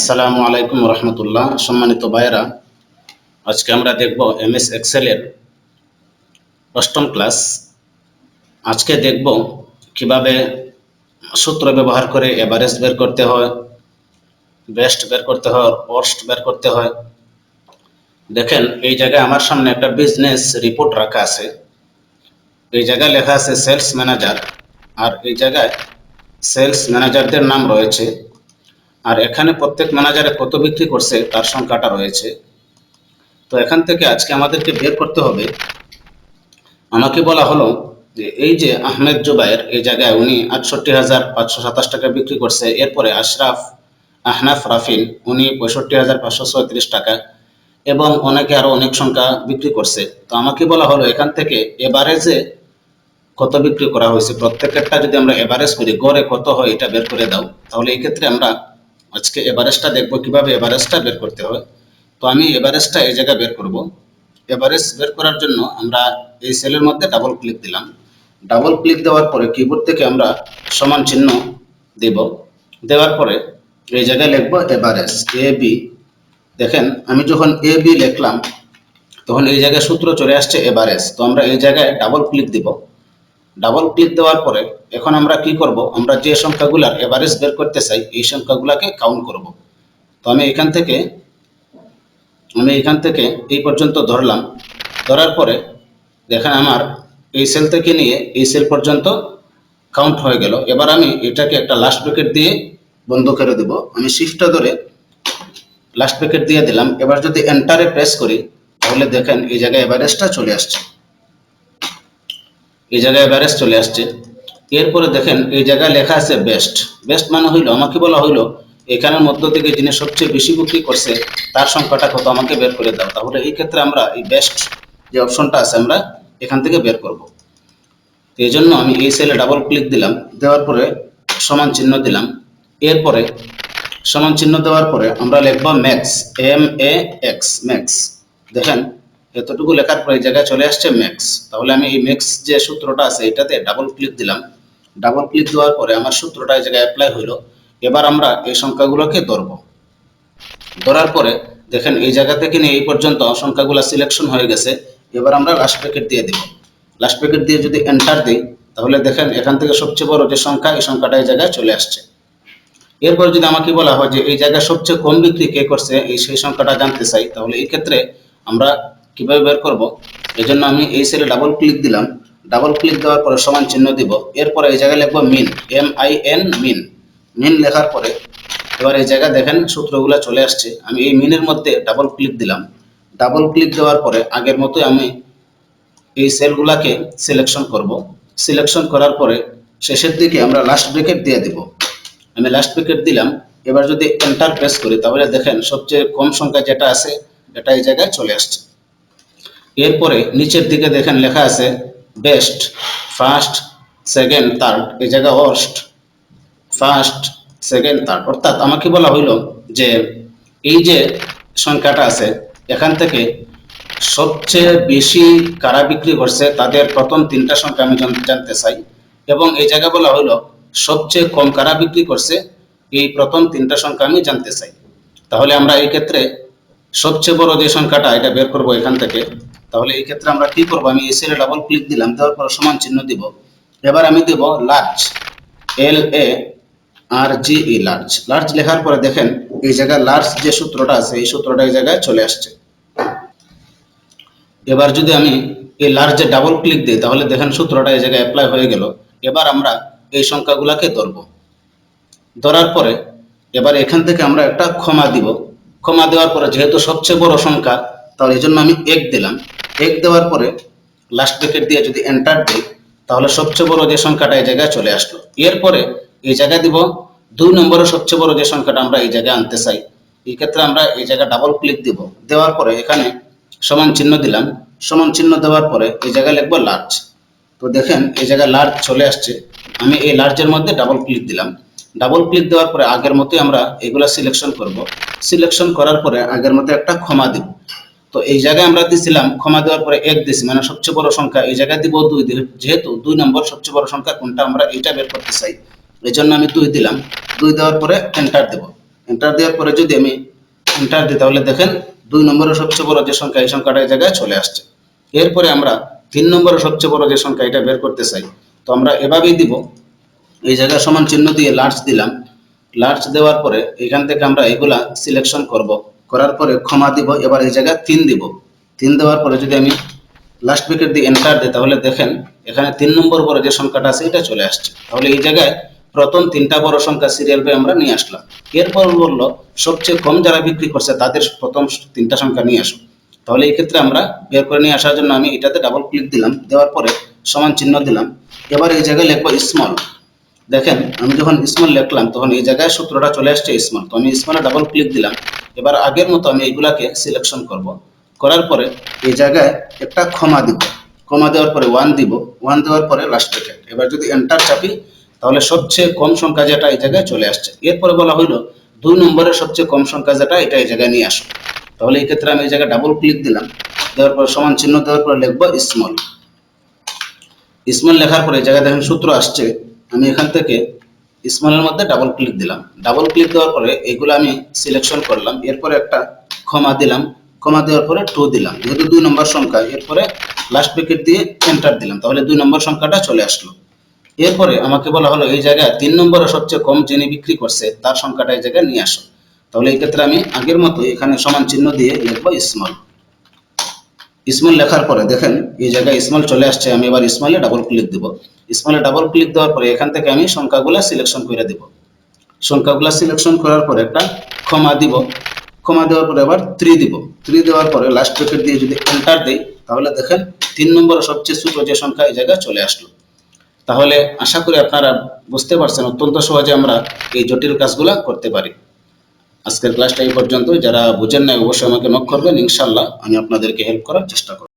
আসসালামু আলাইকুম রহমতুল্লাহ। সম্মানিত ভাইয়েরা, আজকে আমরা দেখব এম এস এক্সেলের অষ্টম ক্লাস আজকে দেখব কীভাবে সূত্র ব্যবহার করে এভারেজ বের করতে হয় বেস্ট বের করতে হয় ওয়ার্স্ট বের করতে হয়। দেখেন, এই জায়গায় আমার সামনে একটা বিজনেস রিপোর্ট রাখা আছে। এই জায়গায় লেখা আছে সেলস ম্যানেজার আর এই জায়গায় সেলস ম্যানেজারদের নাম রয়েছে আর এখানে প্রত্যেক ম্যানেজারে কত বিক্রি করছে তার সংখ্যাটা রয়েছে। তো এখান থেকে আজকে আমাদেরকে বের করতে হবে। আমাকে বলা হলো যে, এই যে আহমেদ জুবাইর এই জায়গায় উনি আটষট্টি হাজার পাঁচশো সাতাশ টাকা বিক্রি করছে। এরপরে আশরাফ, আহনাফ, রাফিন, উনি পঁয়ষট্টি হাজার পাঁচশো ছয়ত্রিশ টাকা এবং অনেকে আরও অনেক সংখ্যা বিক্রি করছে। তো আমাকে বলা হলো এখান থেকে এভারেজে কত বিক্রি করা হয়েছে? প্রত্যেকেরটা যদি আমরা এভারেজ করি, গড়ে কত হয় এটা বের করে দাও। তাহলে এই ক্ষেত্রে আমরা আজকে এভারেজটা দেখব, কীভাবে এভারেজটা বের করতে হয় তো আমি এভারেজটা এই জায়গায় বের করব। এভারেজ বের করার জন্য আমরা এই সেলের মধ্যে ডাবল ক্লিক দিলাম। ডাবল ক্লিক দেওয়ার পরে কিবোর্ড থেকে আমরা সমান চিহ্ন দেব। দেওয়ার পরে এই জায়গায় লিখব এভারেজ এ বি দেখেন, আমি যখন এ বি লিখলাম, তখন এই জায়গায় সূত্র চলে আসছে এভারেজ তো আমরা এই জায়গায় ডাবল ক্লিক দিব। ডাবল ক্লিক দেওয়ার পরে এখন আমরা কি করব? আমরা যে সংখ্যাগুলার এভারেজ বের করতে চাই, এই সংখ্যাগুলোকে কাউন্ট করব। তো আমি এখান থেকে, আমি এখান থেকে এই পর্যন্ত ধরলাম। ধরার পরে দেখেন আমার এই সেল থেকে নিয়ে এই সেল পর্যন্ত কাউন্ট হয়ে গেল। এবার আমি এটাকে একটা লাস্ট প্যাকেট দিয়ে বন্ধ করে দেব। আমি শিফটটা ধরে লাস্ট প্যাকেট দিয়ে দিলাম। এবার যদি এন্টারে প্রেস করি, তাহলে দেখেন এই জায়গায় এভারেজটা চলে আসছে। এই জায়গায় এভারেজ চলে আসছে। এরপরে দেখেন, এই জায়গায় লেখা আছে বেস্ট বেস্ট মানে হইল, আমাকে বলা হইল, এখানের মধ্য থেকে যিনি সবচেয়ে বেশি বিক্রি করছে, তার সংখ্যাটা কত, আমাকে বের করে দাও। তাহলে এই ক্ষেত্রে আমরা এই বেস্ট যে অপশনটা আছে, আমরা এখান থেকে বের করব। এই জন্য আমি এই সেলে ডাবল ক্লিক দিলাম, দেওয়ার পরে সমান চিহ্ন দিলাম। এরপরে সমান চিহ্ন দেওয়ার পরে আমরা লিখব max M A X max দেখেন এতটুকু লেখার পরে এই জায়গায় চলে আসছে ম্যাক্স তাহলে আমি এই ম্যাক্স যে সূত্রটা আছে, এটাতে ডাবল ক্লিক দিলাম। ডাবল ক্লিক দেওয়ার পরে আমার সূত্রটা এই জায়গায় অ্যাপ্লাই হইল। এবার আমরা এই সংখ্যাগুলোকে ধরব। ধরার পরে দেখেন, এই জায়গা থেকে নিয়ে এই পর্যন্ত সংখ্যাগুলো সিলেকশন হয়ে গেছে। এবার আমরা লাস্ট প্যাকেট দিয়ে দেব। লাস্ট প্যাকেট দিয়ে যদি এন্টার দিই, তাহলে দেখেন, এখান থেকে সবচেয়ে বড় যে সংখ্যা, এই সংখ্যাটা এই জায়গায় চলে আসছে। এরপর যদি আমাকে বলা হয় যে এই জায়গায় সবচেয়ে কম বিক্রি কে করছে, এই সেই সংখ্যাটা জানতে চাই, তাহলে এই ক্ষেত্রে আমরা কীভাবে বের করব? এই জন্য আমি এই সেলে ডাবল ক্লিক দিলাম। ডাবল ক্লিক দেওয়ার পরে সমান চিহ্ন দিব। এরপরে এই জায়গায় লিখব min M I N min min লেখার পরে এবার এই জায়গায় দেখেন সূত্রগুলো চলে আসছে। আমি এই মিনের মধ্যে ডাবল ক্লিক দিলাম। ডাবল ক্লিক দেওয়ার পরে আগের মতোই আমি এই সেলগুলাকে সিলেকশন করব। সিলেকশন করার পরে শেষের দিকে আমরা লাস্ট ব্রেকেট দিয়ে দেব। আমি লাস্ট ব্রেকেট দিলাম। এবার যদি এন্টার প্রেস করি, তাহলে দেখেন সবচেয়ে কম সংখ্যা যেটা আছে, এটা এই জায়গায় চলে আসছে। এরপরে নিচের দিকে দেখেন লেখা আছে বেস্ট ফার্স্ট সেকেন্ড থার্ড এই জায়গা ওয়ার্স্ট ফার্স্ট সেকেন্ড থার্ড অর্থাৎ আমাকে বলা হইল যে, এই যে সংখ্যাটা আছে, এখান থেকে সবচেয়ে বেশি কারা বিক্রি করছে, তাদের প্রথম তিনটা সংখ্যা আমি জান- জানতে চাই। এবং এই জায়গা বলা হইল, সবচেয়ে কম কারা বিক্রি করছে, এই প্রথম তিনটা সংখ্যা আমি জানতে চাই। তাহলে আমরা এই ক্ষেত্রে সবচেয়ে বড় যে সংখ্যাটা, এটা বের করব এখান থেকে। তাহলে এই ক্ষেত্রে আমরা কি করব? আমি এই সেলে ডাবল ক্লিক দিলাম, দেওয়ার পর সমান চিহ্ন দিব। এবার আমি দেব large L A R G E large large লেখার পরে দেখেন, এই জায়গায় লার্জ যে সূত্রটা আছে, এই সূত্রটা এই জায়গায় চলে আসছে। এবার যদি আমি এই লার্জে ডাবল ক্লিক দিই, তাহলে দেখেন সূত্রটা এই জায়গায় অ্যাপ্লাই হয়ে গেল। এবার আমরা এই সংখ্যাগুলোকে ধরব। ধরার পরে এবার এখান থেকে আমরা একটা ক্ষমা দিব। ক্ষমা দেওয়ার পরে যেহেতু সবচেয়ে বড় সংখ্যা, তাহলে এই জন্য আমি এক দিলাম। এক দেওয়ার পরে লাস্ট ব্রেকেট দিয়ে যদি এন্টার দিই, তাহলে সবচেয়ে বড় যে সংখ্যাটা এই জায়গায় চলে আসলো। এরপরে এই জায়গায় দিব, দুই নম্বরের সবচেয়ে বড় যে সংখ্যাটা আমরা এই জায়গায় আনতে চাই, এই ক্ষেত্রে আমরা এই জায়গায় ডাবল ক্লিক দিব। দেওয়ার পরে এখানে সমান চিহ্ন দিলাম। সমান চিহ্ন দেওয়ার পরে এই জায়গায় লিখব লার্জ তো দেখেন, এই জায়গায় লার্জ চলে আসছে। আমি এই লার্জের মধ্যে ডাবল ক্লিক দিলাম। ডাবল ক্লিক দেওয়ার পরে আগের মতোই আমরা এগুলা সিলেকশন করব। সিলেকশন করার পরে আগের মতো একটা ক্ষমা দিব। তো এই জায়গায় আমরা দিছিলাম, ক্ষমা দেওয়ার পরে এক দিছি মানে সবচেয়ে বড় সংখ্যা। এই জায়গায় দিব দুই যেহেতু দুই নম্বর সবচেয়ে বড় সংখ্যা কোনটা, আমরা এইটা বের করতে চাই। এই জন্য আমি দুই দিলাম। দুই দেওয়ার পরে এন্টার দেব। এন্টার দেওয়ার পরে যদি আমি এন্টার দিই, তাহলে দেখেন দুই নম্বরের সবচেয়ে বড় যে সংখ্যা, এই সংখ্যাটা এই জায়গায় চলে আসছে। এরপরে আমরা তিন নম্বরের সবচেয়ে বড় যে সংখ্যা, এটা বের করতে চাই। তো আমরা এভাবেই দিব। এই জায়গায় সমান চিহ্ন দিয়ে লার্জ দিলাম। লার্জ দেওয়ার পরে এখান থেকে আমরা এগুলা সিলেকশন করব। করার পরে ক্ষমা দিব, এবার এই জায়গায় তিন দিব। তিন দেওয়ার পরে যদি আমি লাস্ট উইকেট দিয়ে এন্টার দিই, তাহলে দেখেন এখানে তিন নম্বর বড় যে সংখ্যাটা আছে, এটা চলে আসছে। তাহলে এই জায়গায় প্রথম তিনটা বড় সংখ্যা সিরিয়াল বাই আমরা নিয়ে আসলাম। এরপর বলল, সবচেয়ে কম যারা বিক্রি করছে, তাদের প্রথম তিনটা সংখ্যা নিয়ে আসো। তাহলে এই ক্ষেত্রে আমরা বের করে নিয়ে আসার জন্য আমি এটাতে ডাবল ক্লিক দিলাম, দেওয়ার পরে সমান চিহ্ন দিলাম। এবার এই জায়গায় লিখব স্মল দেখেন, আমি যখন স্মল লিখলাম, তখন এই জায়গায় সূত্রটা চলে আসছে স্মল তো আমি স্মলে ডাবল ক্লিক দিলাম। এবার আগের মতো আমি এইগুলাকে সিলেকশন করব। করার পরে এই জায়গায় একটা ক্ষমা দিব। ক্ষমা দেওয়ার পরে ওয়ান দিব। ওয়ান দেওয়ার পরে লাস্ট ব্র্যাকেট এবার যদি এন্টার চাপি, তাহলে সবচেয়ে কম সংখ্যা যেটা এই জায়গায় চলে আসছে। এরপরে বলা হইল, দুই নম্বরের সবচেয়ে কম সংখ্যা যেটা, এটা এই জায়গায় নিয়ে আসো। তাহলে এই ক্ষেত্রে আমি এই জায়গায় ডাবল ক্লিক দিলাম। দেওয়ার পর সমান চিহ্ন দেওয়ার পরে লিখব স্মল স্মল লেখার পরে এই জায়গায় দেখেন সূত্র আসছে। আমি এখান থেকে স্মলের মধ্যে ডাবল ক্লিক দিলাম। ডাবল ক্লিক দেওয়ার পরে এগুলো আমি সিলেকশন করলাম। এরপরে একটা ক্ষমা দিলাম। ক্ষমা দেওয়ার পরে টু দিলাম। যেহেতু দুই নম্বর সংখ্যা, এরপরে লাস্ট উইকেট দিয়ে এন্টার দিলাম। তাহলে দুই নম্বর সংখ্যাটা চলে আসলো। এরপরে আমাকে বলা হলো, এই জায়গায় তিন নম্বরে সবচেয়ে কম যিনি বিক্রি করছে, তার সংখ্যাটা এই জায়গায় নিয়ে আসো। তাহলে এই ক্ষেত্রে আমি আগের মতো এখানে সমান চিহ্ন দিয়ে লিখব স্মল স্মল লেখার পরে দেখেন, এই জায়গায় স্মল চলে আসছে, আমি এবার স্মলে ডাবল ক্লিক দেব। স্মলে ডাবল ক্লিক দেওয়ার পরে এখান থেকে আমি সংখ্যাগুলো সিলেকশন করে দেব। সংখ্যাগুলো সিলেকশন করার পরে একটা ক্ষমা দিব। ক্ষমা দেওয়ার পরে আবার থ্রি দিব। থ্রি দেওয়ার পরে লাস্ট ব্রেকেট দিয়ে যদি এন্টার দিই, তাহলে দেখেন তিন নম্বরে সবচেয়ে ছোট যে সংখ্যা এই জায়গায় চলে আসলো। তাহলে আশা করি আপনারা বুঝতে পারছেন, অত্যন্ত সহজে আমরা এই জটিল কাজগুলা করতে পারি। আজকের ক্লাসটা এই পর্যন্ত যারা বুঝেন নাই, অবশ্যই আমাকে নক করবেন। ইনশাল্লাহ আমি আপনাদেরকে হেল্প করার চেষ্টা করব।